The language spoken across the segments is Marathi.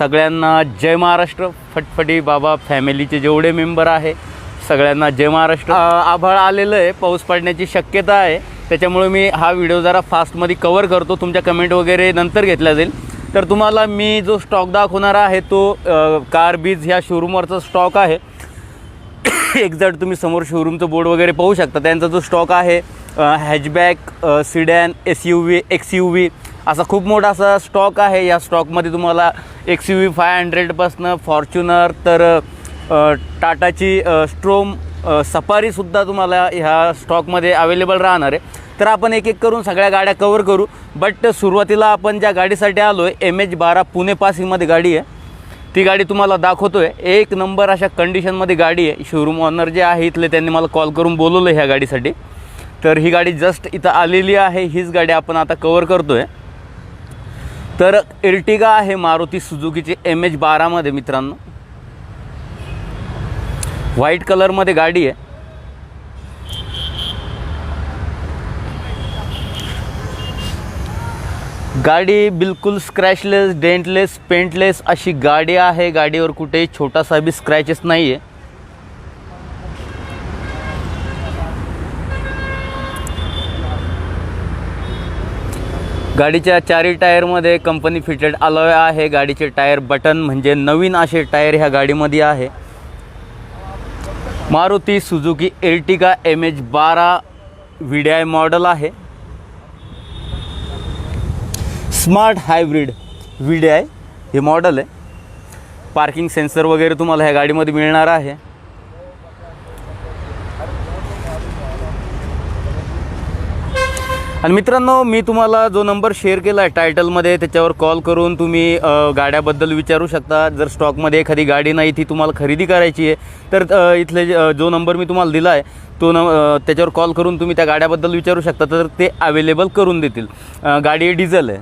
सगळ्यांना जय महाराष्ट्र. फटफटी बाबा फॅमिलीचे जेवढे मेंबर आहे सगळ्यांना जय महाराष्ट्र. आभाळ आलेलं आहे पाऊस पडण्याची शक्यता आहे. त्याच्यामुळे मी हा व्हिडिओ जरा फास्टमध्ये कवर करतो तुमच्या कमेंट वगैरे नंतर घेतला जाईल. तर तुम्हाला मी जो स्टॉक दाखवणार आहे तो कार बीज ह्या शोरूमवरचा स्टॉक आहे. एक्झॅक्ट तुम्ही समोर शोरूमचं बोर्ड वगैरे पाहू शकता. त्यांचा जो स्टॉक आहे hatchback sedan S U V X U V असा खूप मोठा असा स्टॉक आहे. या स्टॉकमध्ये तुम्हाला एक्स यू व्ही फाय हंड्रेडपासनं फॉर्च्युनर तर टाटाची स्ट्रोम सफारीसुद्धा तुम्हाला ह्या स्टॉकमध्ये अवेलेबल राहणार आहे. तर आपण एक एक करून सगळ्या गाड्या कवर करू. बट सुरुवातीला आपण ज्या गाडीसाठी आलो आहे एम एच बारा पुणे पासिंगमध्ये गाडी आहे. ती गाडी तुम्हाला दाखवतो आहे एक नंबर अशा कंडिशनमध्ये गाडी आहे. शोरूम ऑनर जे आहे इथले त्यांनी मला कॉल करून बोलवलं ह्या गाडीसाठी. तर ही गाडी जस्ट इथं आलेली आहे. हीच गाडी आपण आता कवर करतो आहे तर इर्टिगा आहे मारुती सुजुकीची एम एच बारामध्ये मित्रांनो. व्हाईट कलरमध्ये गाडी आहे. गाडी बिलकुल स्क्रॅचलेस डेंटलेस पेंटलेस अशी गाडी आहे. गाडीवर कुठेही छोटासा बी स्क्रॅचेस नाही आहे गाडीच्या चारी टायरमध्ये कंपनी फिटेड अलॉय आहे. गाडीचे टायर बटन म्हणजे नवीन असे टायर ह्या गाडीमध्ये आहे. Maruti Suzuki Ertiga M H बारा व्ही आय मॉडल आहे. स्मार्ट हायब्रिड व्ही आय हे मॉडल आहे. पार्किंग सेन्सर वगैरे तुम्हाला ह्या गाडीमध्ये मिळणार आहे. आणि मित्रांनो मी तुम्हाला जो नंबर शेअर केला आहे टायटलमध्ये त्याच्यावर कॉल करून तुम्ही गाड्याबद्दल विचारू शकता. जर स्टॉकमध्ये एखादी गाडी नाही ती तुम्हाला खरेदी करायची आहे तर इथले जो नंबर मी तुम्हाला दिला आहे तो न त्याच्यावर कॉल करून तुम्ही त्या गाड्याबद्दल विचारू शकता तर ते अवेलेबल करून देतील. गाडी डिझेल आहे.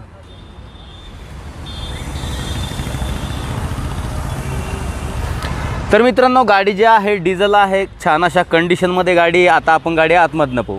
तर मित्रांनो गाडी जी आहे डिझेल आहे. छान अशा कंडिशनमध्ये गाडी आता आपण गाडी आतमधनं पाहू.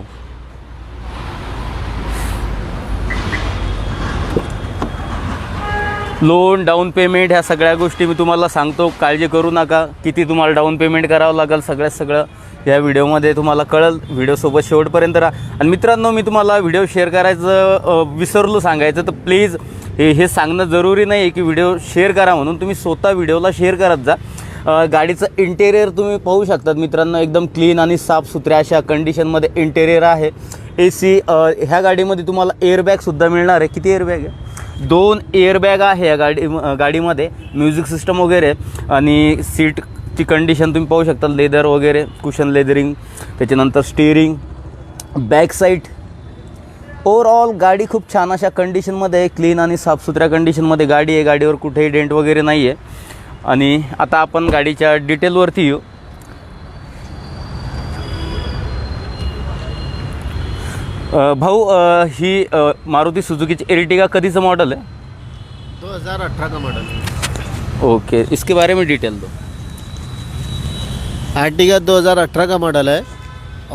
लोन डाऊन पेमेंट ह्या सगळ्या गोष्टी मी तुम्हाला सांगतो. काळजी करू नका. किती तुम्हाला डाऊन पेमेंट करावं लागेल सगळ्यात सगळं या व्हिडिओमध्ये तुम्हाला कळेल. व्हिडिओसोबत शेवटपर्यंत राहा. आणि मित्रांनो मी तुम्हाला व्हिडिओ शेअर करायचं विसरलो सांगायचं तर प्लीज हे हे सांगणं जरुरी नाही आहे की व्हिडिओ शेअर करा म्हणून. तुम्ही स्वतः व्हिडिओला शेअर करत जा. गाडीचं इंटेरियर तुम्ही पाहू शकतात मित्रांनो एकदम क्लीन आणि साफसुथऱ्या अशा कंडिशनमध्ये इंटेरियर आहे. ए सी ह्या गाडीमध्ये तुम्हाला एअरबॅगसुद्धा मिळणार आहे. किती एअरबॅग आहे? दोन एअरबॅग आहे या गाडी गाडीमध्ये. म्युझिक सिस्टम वगैरे आणि सीटची कंडिशन तुम्ही पाहू शकता. लेदर वगैरे कुशन लेदरिंग त्याच्यानंतर स्टिअरिंग बॅक साईड ओवरऑल गाडी खूप छान अशा कंडिशनमध्ये क्लीन आणि साफसुथऱ्या कंडिशनमध्ये गाडी आहे. गाडीवर कुठेही डेंट वगैरे नाही आहे आणि आता आपण गाडीच्या डिटेलवरती येऊ. भाऊ अ, ही अ, मारुती सुझुकीची एर्टिगा कधीचं मॉडल आहे? 2018 का मॉडल ओके इसके बारे में डिटेल दो. आर्टिगा 2018 का मॉडल है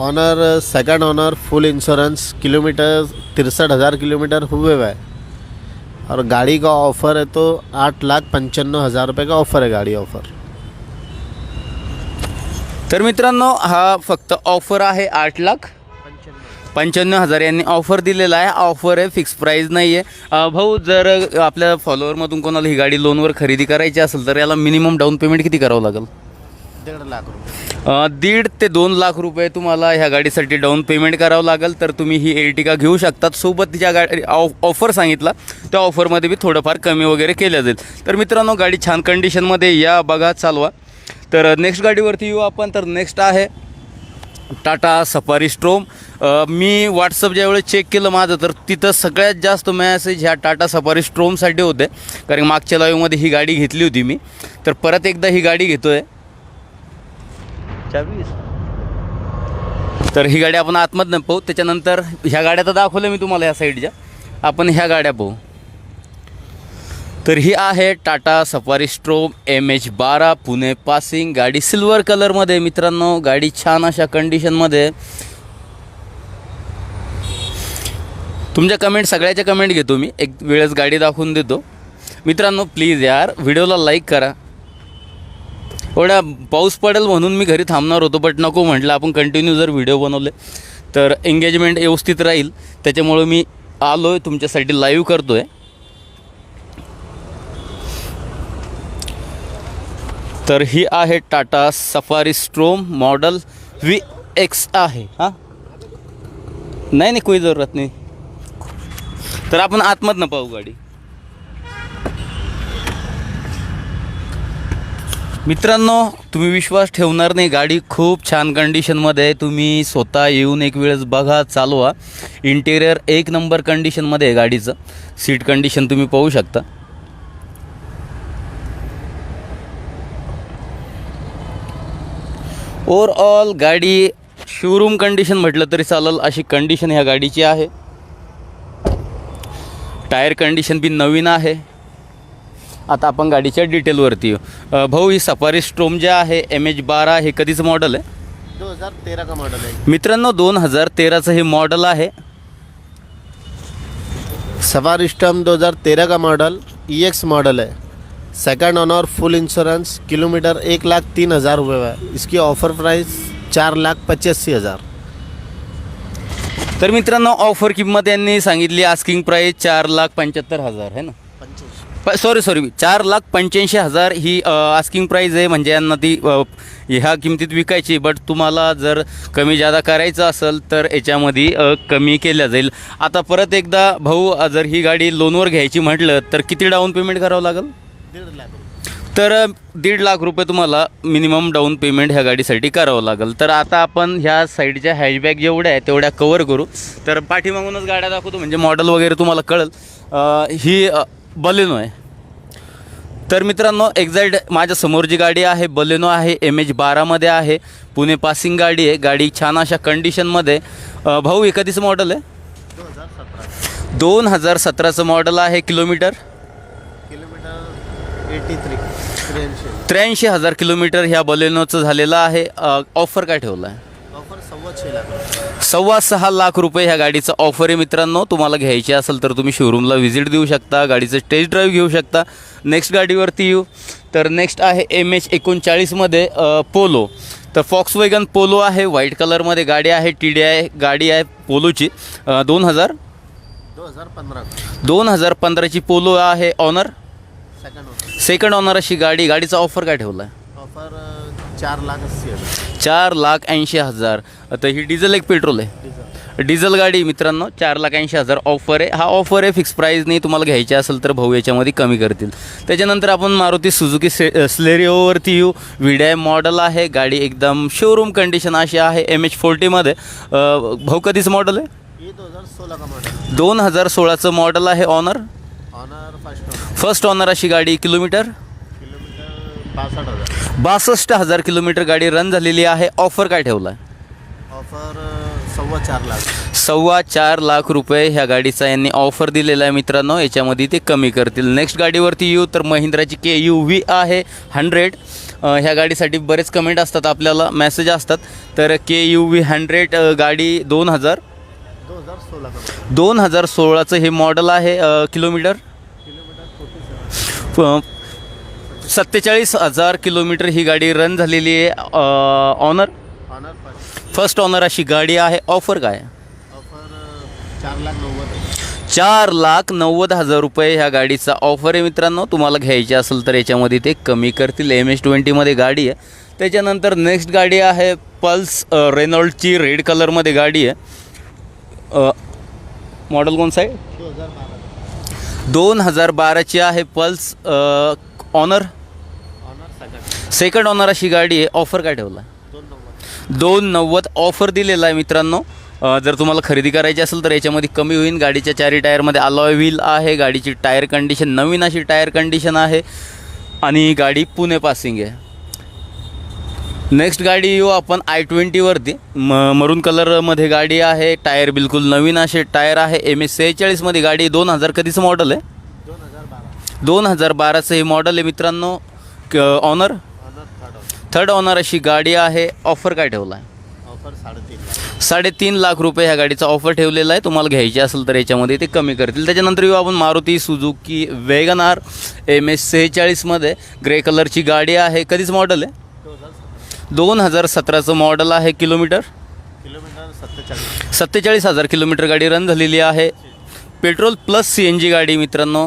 owner second owner full insurance kilometre तिरसठ हज़ार किलोमीटर हुए हुए है और गाड़ी का ऑफ़र है तो आठ लाख पंचानवे हज़ार रुपये का ऑफ़र है गाड़ी ऑफ़र तर मित्रांनो हा फक्त ऑफर आहे आठ लाख. पंच्याण्णव हजार यांनी ऑफर दिलेला आहे. ऑफर आहे फिक्स प्राईज नाही आहे भाऊ जर आपल्या फॉलोअरमधून कोणाला ही गाडी लोनवर खरेदी करायची असेल तर याला मिनिमम डाऊन पेमेंट किती करावं लागेल? डेढ़ लाख रुपये. दीड ते दोन लाख रुपये तुम्हाला ह्या गाडीसाठी डाऊन पेमेंट करावं लागेल. तर तुम्ही ही एर्टिका घेऊ शकतात. सोबत तिच्या गाडी ऑफर सांगितला त्या ऑफरमध्ये बी थोडंफार कमी वगैरे केलं जाईल. तर मित्रांनो गाडी छान कंडिशनमध्ये या. बघा चालवा. तर नेक्स्ट गाडीवरती येऊ आपण. तर नेक्स्ट आहे. टाटा सफारी स्ट्रोम मी व्हॉट्सअप ज्यावेळेस चेक केलं माझं तर तिथं सगळ्यात जास्त मॅसेज ह्या टाटा सफारी स्ट्रोमसाठी होते. कारण मागच्या लाईव्हमध्ये ही गाडी घेतली होती मी. तर परत एकदा ही गाडी घेतो आहे तर ही गाडी आपण आतमधनं पाहू. त्याच्यानंतर ह्या गाड्या तर दाखवल्या मी तुम्हाला ह्या साईडच्या आपण ह्या गाड्या पाहू. तर ही आहे Tata Safari Storme M H बारा पुणे पासिंग. गाडी सिल्वर कलरमध्ये मित्रांनो. गाडी छान अशा कंडिशनमध्ये तुमच्या कमेंट सगळ्याच्या कमेंट घेतो मी. एक वेळेस गाडी दाखवून देतो. मित्रांनो प्लीज यार व्हिडिओला लाईक करा. एवढ्या पाऊस पडेल म्हणून मी घरी थांबणार होतो बट नको म्हटलं. आपण कंटिन्यू जर व्हिडिओ बनवले तर एंगेजमेंट व्यवस्थित राहील. त्याच्यामुळं मी आलो आहे तुमच्यासाठी लाईव्ह करतो आहे तर ही आहे Tata Safari Storme model V X आहे हां? नाही नाही कोई जरूरत नाही. तर आपण आतमधनं पाहू गाडी. मित्रांनो तुम्ही विश्वास ठेवणार नाही गाडी खूप छान कंडिशनमध्ये आहे. तुम्ही स्वतः येऊन एक वेळेस बघा चालवा. इंटेरियर एक नंबर कंडिशनमध्ये आहे गाडीचं. सीट कंडिशन तुम्ही पाहू शकता. ओव्हरऑल गाडी शोरूम कंडिशन म्हटलं तरी चालेल. अशी कंडिशन ह्या गाडीची आहे. टायर कंडिशन बी नवीन आहे. आता आपण गाडीच्या डिटेलवरती येऊ. भाऊ ही सफारी स्ट्रोम जे आहे एम एच बारा हे कधीचं मॉडल आहे? दो हजार तेरह का मॉडल है मित्रांनो दोन हजार तेराचं हे मॉडल आहे. सवारी स्टम 2013 का मॉडल ई एक्स मॉडल है second owner full insurance kilometre एक लाख तीन हज़ार हुए हुआ है। इसकी ऑफर प्राइस चार लाख पचासी हज़ार। तर मित्रांनो ऑफर किंमत यांनी सांगितली आस्किंग प्राईस चार लाख पंच्याहत्तर हजार आहे ना? सॉरी सॉरी चार लाख पंच्याऐंशी हजार ही आस्किंग प्राईज आहे. म्हणजे यांना ती ह्या किमतीत विकायची बट तुम्हाला जर कमी जादा करायचं असेल तर याच्यामध्ये कमी केल्या जाईल. आता परत एकदा भाऊ जर ही गाडी लोनवर घ्यायची म्हटलं तर किती डाऊन पेमेंट करावं लागेल? डेढ़ लाख तर दीड लाख रुपये तुम्हाला मिनिमम डाऊन पेमेंट ह्या गाडीसाठी करावं लागेल. तर आता आपण ह्या साईडच्या हॅशबॅग जेवढ्या आहेत तेवढ्या कवर करू. तर पाठीमागूनच गाड्या दाखवतो म्हणजे मॉडेल वगैरे तुम्हाला कळेल. ही बलेनो आहे. तर मित्रांनो एक्झॅक्ट माझ्यासमोर जी गाडी आहे बलेनो आहे एम एच बारामध्ये आहे पुणे पासिंग गाडी आहे गाडी छान अशा कंडिशनमध्ये भाऊ कधीचं मॉडेल आहे? दोन हजार सतराचं मॉडेल आहे किलोमीटर. एटी थ्री त्र्याऐंशी. त्र्याऐंशी हजार किलोमीटर ह्या बलेनोचं झालेलं आहे. ऑफर काय ठेवलं आहे ऑफर सव्वा छः लाख सव्वा सहा लाख रुपये ह्या गाडीचं ऑफर आहे मित्रांनो. तुम्हाला घ्यायची असेल तर तुम्ही शोरूमला व्हिजिट देऊ शकता गाडीचं टेस्ट ड्राईव्ह घेऊ शकता. नेक्स्ट गाडीवरती येऊ. तर नेक्स्ट आहे एम एच एकोणचाळीसमध्ये पोलो तर फॉक्स वॅगन पोलो आहे व्हाईट कलरमध्ये गाडी आहे टी डी आय गाडी आहे पोलोची अ, दोन हजार? दो हजार पंद्रह दोन हजार पंधराची पोलो आहे. ऑनर सेकंड सेकंड ऑनर अशी गाडी गाडीचा ऑफर काय ठेवला आहे ऑफर अ, चार लाख अस्सी हज़ार. चार लाख ऐंशी हजार. आता ही डिझेल एक पेट्रोल आहे. डिझेल गाडी मित्रांनो चार लाख ऐंशी हजार ऑफर आहे. हा ऑफर आहे फिक्स प्राईज नाही तुम्हाला घ्यायची असेल तर भाऊ याच्यामध्ये कमी करतील. त्याच्यानंतर आपण मारुती सुझुकी से स्लेरिओवरती येऊ. व्हिडाय मॉडल आहे गाडी एकदम शोरूम कंडिशन अशी आहे एम एच फोर्टीमध्ये भाऊ कधीचं मॉडल आहे? ये दो हजार सोलह का मॉडल दोन हजार सोळाचं मॉडल आहे ऑनर फर्स्ट ऑनर अशी गाडी किलोमीटर? हज़ार बासष्ट हजार किलोमीटर गाडी रन झालेली आहे. ऑफर काय ठेवला आहे ऑफर सव्वा चार लाख. सव्वा चार लाख रुपये ह्या गाडीचा यांनी ऑफर दिलेला आहे मित्रांनो. याच्यामध्ये ते कमी करतील. नेक्स्ट गाडीवरती येऊ तर महिंद्राची के यू व्ही आहे. हंड्रेड ह्या गाडीसाठी बरेच कमेंट असतात आपल्याला. मेसेज असतात. तर के यू व्ही हंड्रेड गाडी दोन हजार. दो हजार मॉडल दोन हजार सोळाचं हे मॉडल आहे अ, किलोमीटर. सत्तेचाळीस हजार किलोमीटर ही गाडी रन झालेली आहे ऑनर ऑनर. फर्स्ट ऑनर अशी गाडी आहे ऑफर काय? ऑफर चार लाख नव्वद चार लाख नव्वद हजार रुपये ह्या गाडीचा ऑफर आहे मित्रांनो. तुम्हाला घ्यायची असेल तर याच्यामध्ये ते कमी करतील. एम एस ट्वेंटीमध्ये गाडी आहे. त्याच्यानंतर नेक्स्ट गाडी आहे पल्स रेनॉल्डची रेड कलरमध्ये गाडी आहे. मॉडेल कोणसा आहे? दोन हजार बाराची आहे plus owner owner. Second owner अशी गाडी आहे. ऑफर काय ठेवला? दोन नव्वद. दोन नव्वद ऑफर दिलेला आहे मित्रांनो. जर तुम्हाला खरेदी करायची असेल तर याच्यामध्ये कमी होईल गाडीच्या चारी टायरमध्ये अलॉय व्हील आहे. गाडीची टायर कंडिशन नवीन अशी टायर कंडिशन आहे. आणि गाडी पुणे पासिंग आहे. नेक्स्ट गाडी येऊ आपण आय ट्वेंटीवरती म मरून कलरमध्ये गाडी आहे टायर बिलकुल नवीन असे टायर आहे. एम एस सेहेचाळीसमध्ये गाडी दोन हजार कधीचं मॉडल आहे? दोन हजार दोन हजार बाराचं हे मॉडल आहे मित्रांनो. क ऑनर थर्ड ऑनर अशी गाडी आहे. ऑफर काय ठेवला आहे ऑफर साडेतीन लाख साडेतीन लाख रुपये ह्या गाडीचा ऑफर ठेवलेला आहे. तुम्हाला घ्यायची असेल तर याच्यामध्ये ते कमी करतील. त्याच्यानंतर येऊ आपण Maruti Suzuki Wagon R. M S सेहेचाळीसमध्ये grey कलरची गाडी आहे. कधीच मॉडल आहे? दोन हजार सतराचं मॉडेल आहे किलोमीटर. किलोमीटर सत्तेचाळीस. सत्तेचाळीस हजार किलोमीटर गाडी रन झालेली आहे. Petrol plus C N G गाडी मित्रांनो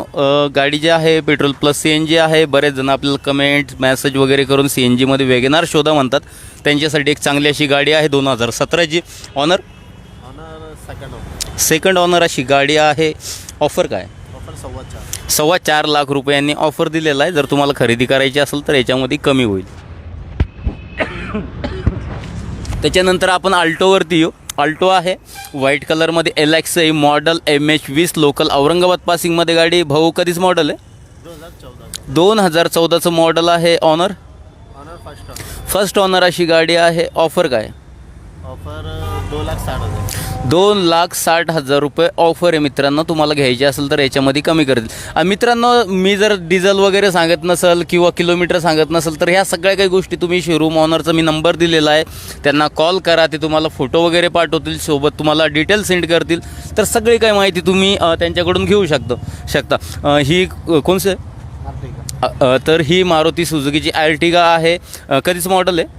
गाडी जी आहे petrol plus C N G आहे. बरेच जण आपल्याला कमेंट मॅसेज वगैरे करून सी एन जीमध्ये वेगनार शोधा म्हणतात. त्यांच्यासाठी एक चांगली अशी गाडी आहे दोन हजार सतराची. ऑनर ऑनर सेकंड ऑनर अशी गाडी आहे. ऑफर काय? ऑफर सव्वा चार. सव्वा चार लाख रुपयांनी ऑफर दिलेला आहे. जर तुम्हाला खरेदी करायची असेल तर याच्यामध्ये कमी होईल. त्याच्यानंतर आपण आल्टोवरती येऊ. आल्टो आहे. व्हाईट कलरमध्ये L X I model M H वीस लोकल औरंगाबाद पासिंगमध्ये गाडी. भाऊ कधीच मॉडल आहे? दोन हजार चौदाचं मॉडल आहे. ऑनर फर्स्ट ऑनर अशी गाडी आहे. ऑफर काय? ऑफर दोन लाख साठ हजार. दोन लाख साठ हजार रुपये ऑफर आहे मित्रांनो. तुम्हाला घ्यायची असेल तर याच्यामध्ये कमी करतील. मित्रांनो मी जर डिझेल वगैरे सांगत नसेल किंवा किलोमीटर सांगत नसेल तर ह्या सगळ्या काही गोष्टी तुम्ही शोरूम ऑनरचा मी नंबर दिलेला आहे. त्यांना कॉल करा ते तुम्हाला फोटो वगैरे पाठवतील. सोबत तुम्हाला डिटेल सेंड करतील. तर सगळी काही माहिती तुम्ही त्यांच्याकडून घेऊ शकतो शकता. ही कोणचं तर ही मारुती सुझुकीची आर्टिगा आहे. कधीच मॉडेल आहे?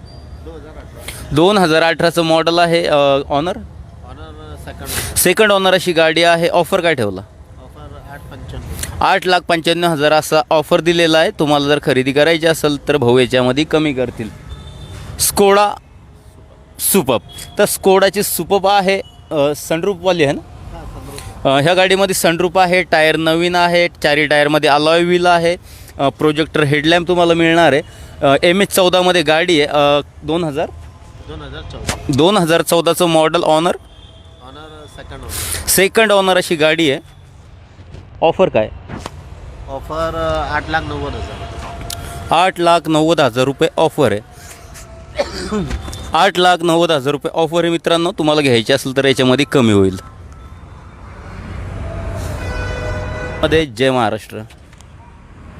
दोन हजार अठराचं मॉडेल आहे owner owner second second owner अशी गाडी आहे. ऑफर काय ठेवला? आठ लाख पंच्याण्णव हजार असा ऑफर दिलेला आहे. तुम्हाला जर खरेदी करायची असेल तर भाऊ याच्यामध्ये कमी करतील. स्कोडा सुपप तर स्कोडाची सुपप आहे सनरूपवाली आहे ना? हां ह्या गाडीमध्ये सनरूप आहे टायर नवीन आहे चारी टायरमध्ये अलॉय व्हील आहे प्रोजेक्टर हेडलॅम्प तुम्हाला मिळणार आहे. एम एच चौदामध्ये गाडी आहे दोन हजार दोन हजार चौदा. दोन हजार चौदाचं model owner owner second owner second owner अशी गाडी आहे. ऑफर काय? ऑफर आठ लाख नव्वद हजार. आठ लाख नव्वद हजार रुपये ऑफर आहे. आठ लाख नव्वद हजार रुपये ऑफर आहे मित्रांनो. तुम्हाला घ्यायची असेल तर याच्यामध्ये कमी होईल. मध्ये जय महाराष्ट्र.